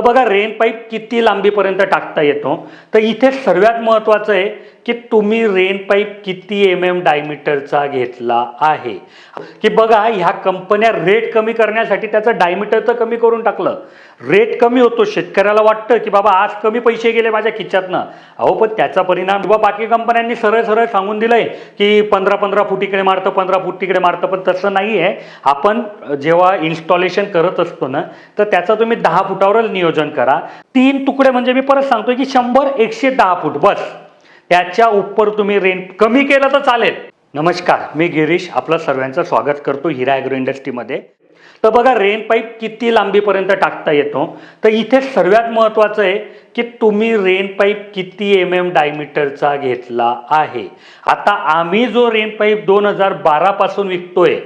तर बघा rain pipe किती लांबीपर्यंत टाकता येतो? तर इथे सर्वात महत्त्वाचं आहे की तुम्ही रेन पाईप किती एम एम डायमीटरचा घेतला आहे? की बघा ह्या कंपन्या रेट कमी करण्यासाठी त्याचं डायमीटर तर कमी करून टाकलं. रेट कमी होतो शेतकऱ्याला वाटतं की बाबा आज कमी पैसे गेले माझ्या खिच्यातनं. अहो पण त्याचा परिणाम किंवा बाकी कंपन्यांनी सरळ सरळ सांगून दिलंय की पंधरा पंधरा फूट इकडे मारतं पंधरा फूट तिकडे मारतं पण तसं नाही आहे आपण जेव्हा इन्स्टॉलेशन करत असतो ना तर त्याचं तुम्ही दहा फुटावरच नियोजन करा. तीन तुकडे म्हणजे मी परत सांगतोय की शंभर एकशे दहा फूट बस. त्याच्या उपर तुम्ही रेंट कमी केलं तर चालेल. नमस्कार मी गिरीश. आपलं सर्वांचं स्वागत करतो हिरा ॲग्रो इंडस्ट्रीमध्ये तर बघा रेन पाईप किती लांबीपर्यंत टाकता येतो? तर इथे सर्वात महत्त्वाचं आहे की तुम्ही रेन पाईप किती एम एम डायमीटरचा घेतला आहे. आता आम्ही जो रेन पाईप दोन हजार बारापासून विकतोय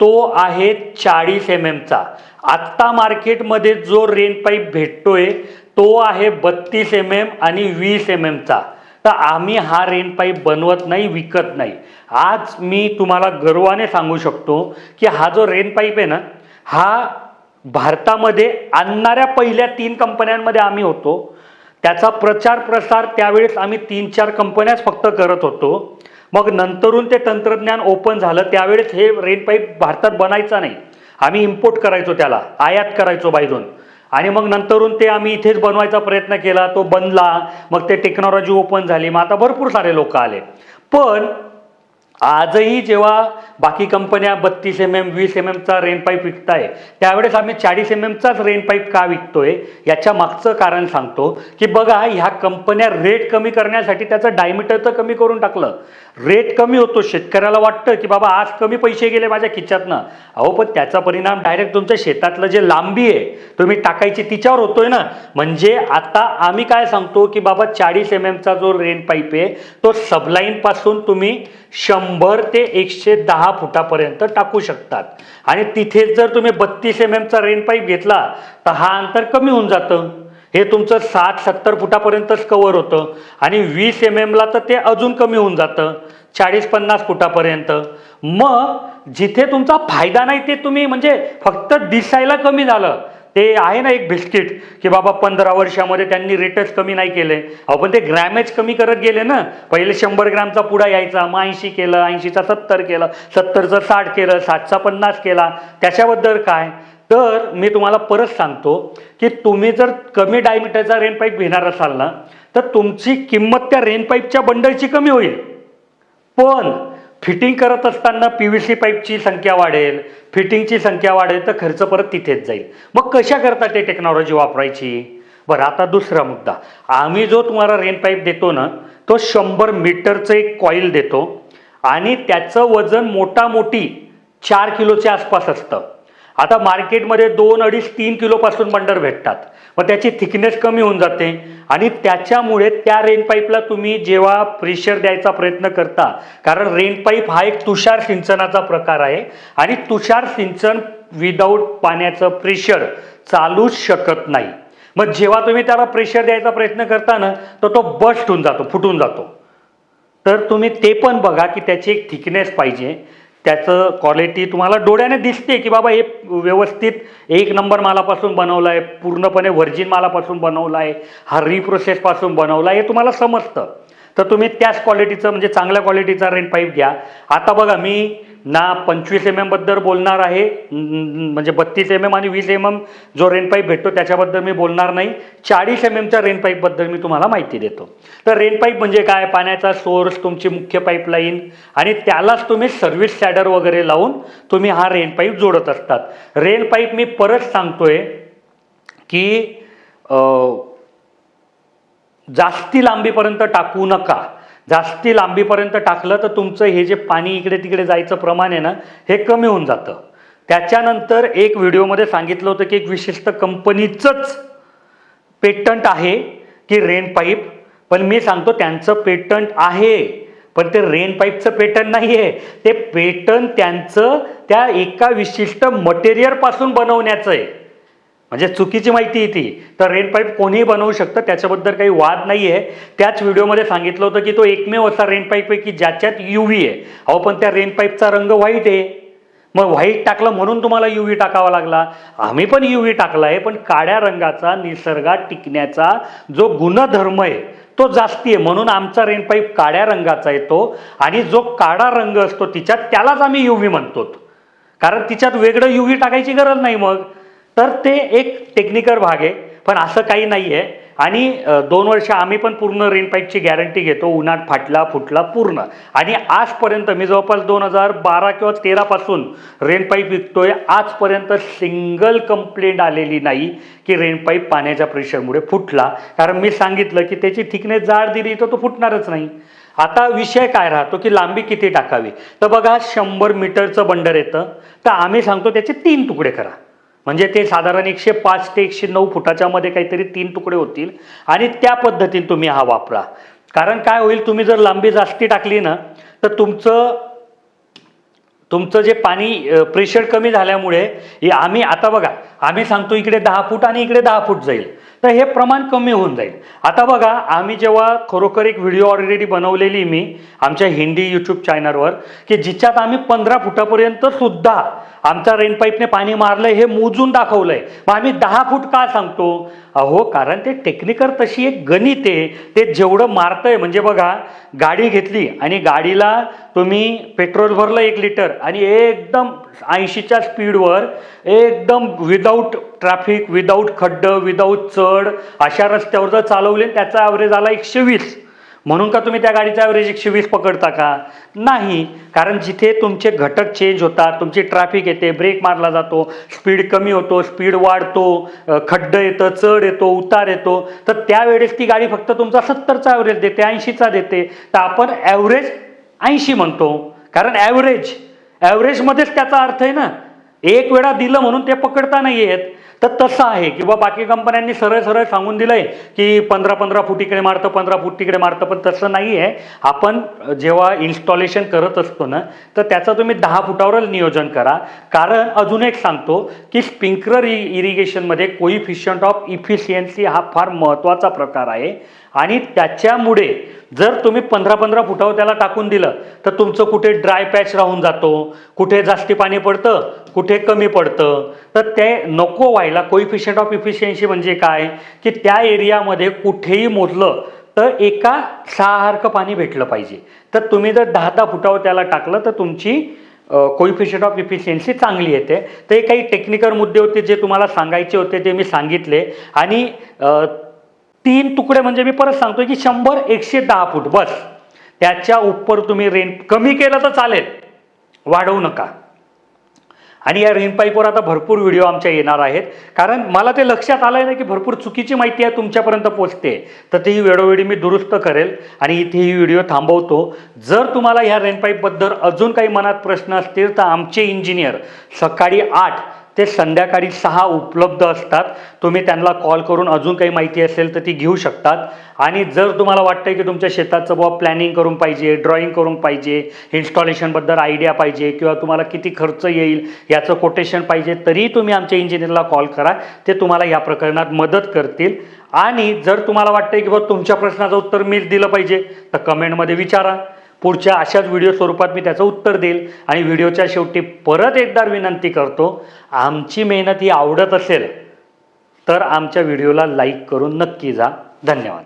तो आहे चाळीस एम एमचा आत्ता मार्केटमध्ये जो रेन पाईप भेटतोय तो आहे बत्तीस एम एम आणि वीस एम एमचा तर आम्ही हा रेन पाईप बनवत नाही विकत नाही. आज मी तुम्हाला गर्वाने सांगू शकतो की हा जो रेन पाईप आहे ना हा भारतामध्ये आणणाऱ्या पहिल्या तीन कंपन्यांमध्ये आम्ही होतो. त्याचा प्रचार प्रसार त्यावेळेस आम्ही तीन चार कंपन्याच फक्त करत होतो. मग नंतरून ते तंत्रज्ञान ओपन झालं त्यावेळेस हे रेन पाईप भारतात बनायचा नाही. आम्ही इम्पोर्ट करायचो त्याला आयात करायचो बायजून आणि मग नंतरून ते आम्ही इथेच बनवायचा प्रयत्न केला तो बनला मग ते टेक्नॉलॉजी ओपन झाली मग आता भरपूर सारे लोक आले. पण आजही जेव्हा बाकी कंपन्या बत्तीस एम एम वीस एम एमचा रेन पाईप विकताय त्यावेळेस आम्ही चाळीस एम एमचाच रेन पाईप का विकतोय याच्या मागचं कारण सांगतो की बघा ह्या कंपन्या रेट कमी करण्यासाठी त्याचं डायमीटर तर कमी करून टाकलं. रेट कमी होतो शेतकऱ्याला वाटतं की बाबा आज कमी पैसे गेले माझ्या खिच्यातनं. अहो पण त्याचा परिणाम डायरेक्ट तुमच्या शेतातलं जे लांबी आहे तुम्ही टाकायची तिच्यावर होतोय ना. म्हणजे आता आम्ही काय सांगतो की बाबा चाळीस एम एमचा जो रेन पाईप आहे तो सबलाईनपासून तुम्ही शंभर ते एकशे दहा फुटापर्यंत टाकू शकतात. आणि तिथेच जर तुम्ही बत्तीस एम एमचा रेन पाईप घेतला तर हा अंतर कमी होऊन जातं. हे तुमचं साठ सत्तर फुटापर्यंतच कवर होतं. आणि वीस एम एमला तर ते अजून कमी होऊन जातं. चाळीस पन्नास फुटापर्यंत. मग जिथे तुमचा फायदा नाही ते तुम्ही म्हणजे फक्त दिसायला कमी झालं. ते आहे ना एक बिस्किट की बाबा पंधरा वर्षामध्ये त्यांनी रेटच कमी नाही केले. अहो पण ते ग्रॅमेज कमी करत गेले ना. पहिले शंभर ग्रॅमचा पुडा यायचा मग ऐंशी केलं ऐंशीचा सत्तर केलं सत्तरचं साठ केलं साठचा पन्नास केला. त्याच्याबद्दल काय? तर मी तुम्हाला परत सांगतो की तुम्ही जर कमी डायमीटरचा रेन पाईप घेणार असाल ना तर तुमची किंमत त्या रेन पाईपच्या बंडलची कमी होईल. पण फिटिंग करत असताना पी व्ही सी पाईपची संख्या वाढेल फिटिंगची संख्या वाढेल तर खर्च परत तिथेच जाईल. मग कशा करता ते टेक्नॉलॉजी वापरायची? बरं आता दुसरा मुद्दा. आम्ही जो तुम्हाला रेन पाईप देतो ना तो शंभर मीटरचं एक कॉईल देतो आणि त्याचं वजन मोटामोटी चार किलोच्या आसपास असतं. आता मार्केटमध्ये दोन अडीच तीन किलोपासून बंडर भेटतात. मग त्याची थिकनेस कमी होऊन जाते. आणि त्याच्यामुळे त्या रेन पाईपला तुम्ही जेव्हा प्रेशर द्यायचा प्रयत्न करता कारण रेन पाईप हा एक तुषार सिंचनाचा प्रकार आहे. आणि तुषार सिंचन विदाऊट पाण्याचं प्रेशर चालूच शकत नाही. मग जेव्हा तुम्ही त्याला प्रेशर द्यायचा प्रयत्न करता ना तर तो बस्ट होऊन जातो फुटून जातो. तर तुम्ही ते पण बघा की त्याची एक थिकनेस पाहिजे. त्याचं क्वालिटी तुम्हाला डोळ्याने दिसते की बाबा हे व्यवस्थित एक नंबर मालापासून बनवलं आहे पूर्णपणे व्हर्जिन मालापासून बनवलं आहे हा रिप्रोसेसपासून बनवला आहे हे तुम्हाला समजतं. तर तुम्ही त्याच क्वालिटीचं म्हणजे चांगल्या क्वालिटीचा रेन पाईप घ्या. आता बघा मी ना पंचवीस एम एमबद्दल बोलणार आहे म्हणजे बत्तीस एम एम आणि वीस एम एम जो रेन पाईप भेटतो त्याच्याबद्दल मी बोलणार नाही. चाळीस एम एमच्या रेन पाईपबद्दल मी तुम्हाला माहिती देतो. तर रेन पाईप म्हणजे काय? पाण्याचा सोर्स तुमची मुख्य पाईपलाईन आणि त्यालाच तुम्ही सर्व्हिस सॅडर वगैरे लावून तुम्ही हा रेन पाईप जोडत असतात. रेन पाईप मी परत सांगतोय की जास्ती लांबीपर्यंत टाकू नका. जास्ती लांबीपर्यंत टाकलं तर तुमचं हे जे पाणी इकडे तिकडे जायचं प्रमाण आहे ना हे कमी होऊन जातं. त्याच्यानंतर एक व्हिडिओमध्ये सांगितलं होतं की एक विशिष्ट कंपनीचंच पेटंट आहे की रेन पाईप. पण मी सांगतो त्यांचं पेटंट आहे. पण ते रेन पाईपचं पेटंट नाही आहे ते पेटंट त्यांचं त्या एका विशिष्ट मटेरियलपासून बनवण्याचं आहे. म्हणजे चुकीची माहिती आहे ती. तर रेन पाईप कोणीही बनवू शकतं त्याच्याबद्दल काही वाद नाही आहे त्याच व्हिडिओमध्ये सांगितलं होतं की तो एकमेव असा रेन पाईप आहे की ज्याच्यात यू व्ही आहे. अहो पण त्या रेन पाईपचा रंग व्हाईट आहे. मग व्हाईट टाकलं म्हणून तुम्हाला यू व्ही टाकावा लागला. आम्ही पण यू व्ही टाकला आहे पण काळ्या रंगाचा निसर्गात टिकण्याचा जो गुणधर्म आहे तो जास्ती आहे. म्हणून आमचा रेन पाईप काळ्या रंगाचा येतो आणि जो काळा रंग असतो तिच्यात त्यालाच आम्ही यू व्ही म्हणतो. कारण तिच्यात वेगळं यू व्ही टाकायची गरज नाही मग. तर ते एक टेक्निकल भाग आहे. पण असं काही नाही आहे आणि दोन वर्ष आम्ही पण पूर्ण रेनपाईपची गॅरंटी घेतो. उन्हात फाटला फुटला पूर्ण. आणि आजपर्यंत मी जवळपास दोन हजार बारा किंवा तेरापासून रेन पाईप विकतोय. आजपर्यंत सिंगल कंप्लेंट आलेली नाही की रेनपाईप पाण्याच्या प्रेशरमुळे फुटला. कारण मी सांगितलं की त्याची थिकनेस जाड दिली तर तो फुटणारच नाही. आता विषय काय राहतो की लांबी किती टाकावी? तर बघा शंभर मीटरचं बंडर येतं. तर आम्ही सांगतो त्याचे तीन तुकडे करा. म्हणजे ते साधारण एकशे पाच ते एकशे नऊ फुटाच्या मध्ये काहीतरी तीन तुकडे होतील आणि त्या पद्धतीने तुम्ही हा वापरा. कारण काय होईल तुम्ही जर लांबी जास्ती टाकली ना तर तुमचं तुमचं जे पाणी प्रेशर कमी झाल्यामुळे आम्ही आता बघा आम्ही सांगतो इकडे दहा फूट आणि इकडे दहा फूट जाईल. तर हे प्रमाण कमी होऊन जाईल. आता बघा आम्ही जेव्हा खरोखर एक व्हिडिओ ऑलरेडी बनवलेली मी आमच्या हिंदी यूट्यूब चॅनलवर की जिच्यात आम्ही पंधरा फुटापर्यंत सुद्धा आमच्या रेनपाईपने पाणी मारलंय हे मोजून दाखवलंय. मग आम्ही दहा फूट का सांगतो? अहो कारण ते टेक्निकल तशी एक गणित आहे. ते जेवढं मारतंय म्हणजे बघा गाडी घेतली आणि गाडीला तुम्ही पेट्रोल भरलं एक लिटर आणि एकदम ऐंशीच्या स्पीडवर एकदम विदाऊट ट्रॅफिक विदाऊट खड्ड विदाऊट चढ अशा रस्त्यावर जर चालवले त्याचा ॲव्हरेज आला एकशे वीस. म्हणून का तुम्ही त्या गाडीचा ॲव्हरेज एकशे वीस पकडता का? नाही. कारण जिथे तुमचे घटक चेंज होतात तुमची ट्रॅफिक येते ब्रेक मारला जातो स्पीड कमी होतो स्पीड वाढतो खड्ड येतं चढ येतो उतार येतो तर त्यावेळेस ती गाडी फक्त तुमचा सत्तरचा ॲव्हरेज देते ऐंशीचा देते. तर आपण ॲव्हरेज ऐंशी म्हणतो. कारण ॲव्हरेज ॲव्हरेजमध्येच त्याचा अर्थ आहे ना. एक वेळा दिलं म्हणून ते पकडता नाही येत. तर तसं आहे किंवा बाकी कंपन्यांनी सरळ सरळ सांगून दिलंय की पंधरा पंधरा फूट इकडे मारतं पंधरा फूट तिकडे मारतं पण तसं नाही आहे आपण जेव्हा इन्स्टॉलेशन करत असतो ना तर त्याचं तुम्ही दहा फुटावरच नियोजन करा. कारण अजून एक सांगतो की स्प्रिंकलर इरिगेशनमध्ये कोइफिशियंट ऑफ इफिशियन्सी हा फार महत्त्वाचा प्रकार आहे. आणि त्याच्यामुळे जर तुम्ही पंधरा पंधरा फुटावर त्याला टाकून दिलं तर तुमचं कुठे ड्राय पॅच राहून जातो कुठे जास्ती पाणी पडतं कुठे कमी पडतं. तर ते नको व्हायला. कोइफिशियंट ऑफ इफिशियन्सी म्हणजे काय? की त्या एरियामध्ये कुठेही मोजलं तर एका सहासारखं पाणी भेटलं पाहिजे. तर तुम्ही जर दहा दहा फुटावर त्याला टाकलं तर तुमची कोइफिशियंट ऑफ इफिशियन्सी चांगली येते. तर हे काही टेक्निकल मुद्दे होते जे तुम्हाला सांगायचे होते ते मी सांगितले. आणि तीन तुकडे म्हणजे मी परत सांगतोय की शंभर एकशे दहा फूट बस. त्याच्या उपर तुम्ही रेन कमी केलं तर चालेल. वाढवू नका. आणि या रेनपाईपवर आता भरपूर व्हिडिओ आमच्या येणार आहेत. कारण मला ते लक्षात आलं आहे ना की भरपूर चुकीची माहिती आहे तुमच्यापर्यंत पोचते. तर ती वेळोवेळी मी दुरुस्त करेल आणि इथे ही व्हिडिओ थांबवतो. जर तुम्हाला ह्या रेनपाईपबद्दल अजून काही मनात प्रश्न असतील तर आमचे इंजिनियर सकाळी आठ ते संध्याकाळी सहा उपलब्ध असतात. तुम्ही त्यांना कॉल करून अजून काही माहिती असेल तर ती घेऊ शकतात. आणि जर तुम्हाला वाटतं की तुमच्या शेताचं बुवा प्लॅनिंग करून पाहिजे ड्रॉइंग करून पाहिजे इन्स्टॉलेशनबद्दल आयडिया पाहिजे किंवा तुम्हाला किती खर्च येईल याचं कोटेशन पाहिजे तरीही तुम्ही आमच्या इंजिनियरला कॉल करा. ते तुम्हाला या प्रकरणात मदत करतील. आणि जर तुम्हाला वाटतं की बाबा तुमच्या प्रश्नाचं उत्तर मीच दिलं पाहिजे तर कमेंटमध्ये विचारा. पुढच्या अशाच व्हिडिओ स्वरूपात मी त्याचं उत्तर देईल. आणि व्हिडिओच्या शेवटी परत एकदा विनंती करतो आमची मेहनत ही आवडत असेल तर आमच्या व्हिडिओला लाईक करून नक्की जा. धन्यवाद.